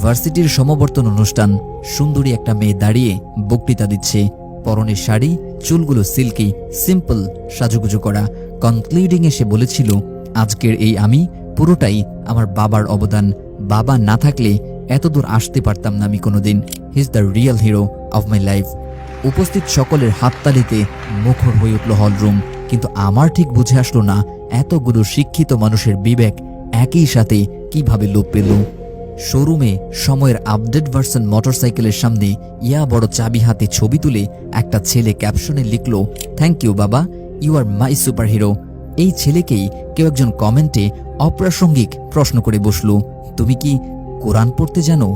ভার্সিটির সমাবর্তন অনুষ্ঠান। সুন্দরী একটা মেয়ে দাঁড়িয়ে বক্তৃতা দিচ্ছে। পরনের শাড়ি, চুলগুলো সিল্কি, সিম্পল সাজুগুজু করা। কনক্লুডিং এসে বলেছিল, আজকের এই আমি পুরোটাই আমার বাবার অবদান। বাবা না থাকলে এতদূর আসতে পারতাম না আমি কোনোদিন। His the real hero of my life উপস্থিত সকলের হাততালিতে মুখর হয়ে উঠল হলরুম কিন্তু আমার ঠিক বুঝে আসলো না, এতগুলো শিক্ষিত মানুষের বিবেক একই সাথে কীভাবে লোপ পেল। শোরুমে সময়ের আপডেট ভার্সন মোটরসাইকেলের সামনে ইয়া বড় চাবি হাতে ছবি তুলে একটা ছেলে ক্যাপশনে লিখল থ্যাংক ইউ বাবা you are my super hero এই ছেলেকেই কেউ একজন কমেন্টে অপ্রাসঙ্গিক প্রশ্ন করে বসল, তুমি কি কোরআন পড়তে জানো?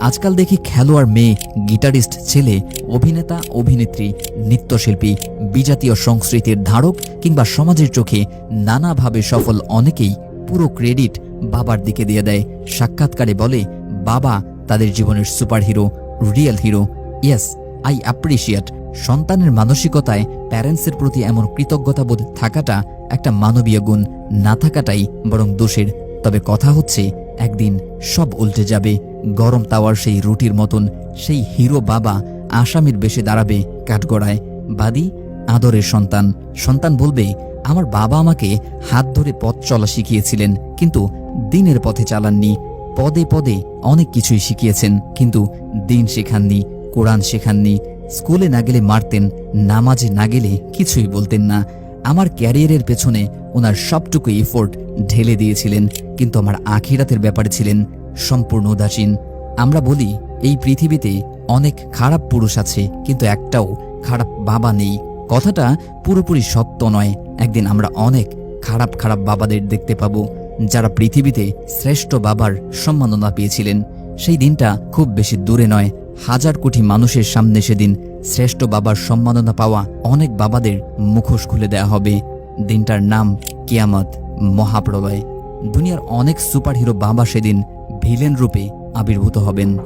আজকাল দেখি খেলোয়াড় মেয়ে, গিটারিস্ট ছেলে, অভিনেতা, অভিনেত্রী, নৃত্যশিল্পী, বিজাতীয় সংস্কৃতির ধারক কিংবা সমাজের চোখে নানাভাবে সফল অনেকেই পুরো ক্রেডিট বাবার দিকে দিয়ে দেয়। সাক্ষাৎকারে বলে, বাবা তাদের জীবনের super hero real hero. Yes, I appreciate. সন্তানের মানসিকতায় প্যারেন্টসের প্রতি এমন কৃতজ্ঞতাবোধ থাকাটা একটা মানবীয় গুণ, না থাকাটাই বরং দোষের। তবে কথা হচ্ছে, একদিন সব উল্টে যাবে। গরম তাওয়ার সেই রুটির মতন সেই হিরো বাবা আসামির বেশে দাঁড়াবে কাঠগড়ায়। বাদী আদরের সন্তান। সন্তান বলবে, আমার বাবা আমাকে হাত ধরে পথ চলা শিখিয়েছিলেন, কিন্তু দিনের পথে চালাননি। পদে পদে অনেক কিছুই শিখিয়েছেন, কিন্তু দিন শেখাননি, কোরআন শেখাননি। স্কুলে না গেলে মারতেন, নামাজে না গেলে কিছুই বলতেন না। আমার ক্যারিয়ারের পেছনে ওনার সবটুকু এফোর্ট ঢেলে দিয়েছিলেন, কিন্তু আমার আখিরাতের ব্যাপারে ছিলেন সম্পূর্ণ উদাসীন। আমরা বলি, এই পৃথিবীতে অনেক খারাপ পুরুষ আছে, কিন্তু একটাও খারাপ বাবা নেই। কথাটা পুরোপুরি সত্য নয়। একদিন আমরা অনেক খারাপ খারাপ বাবাদের দেখতে পাবো, যারা পৃথিবীতে শ্রেষ্ঠ বাবার সম্মাননা পেয়েছিলেন। সেই দিনটা খুব বেশি দূরে নয়। হাজার কোটি মানুষের সামনে সেদিন শ্রেষ্ঠ বাবার সম্মাননা পাওয়া অনেক বাবাদের মুখোশ খুলে দেয়া হবে। দিনটার নাম কিয়ামত মহাপ্রলয়। দুনিয়ার অনেক সুপারহিরো বাবা সেদিন ভিলেন রূপে আবির্ভূত হবেন।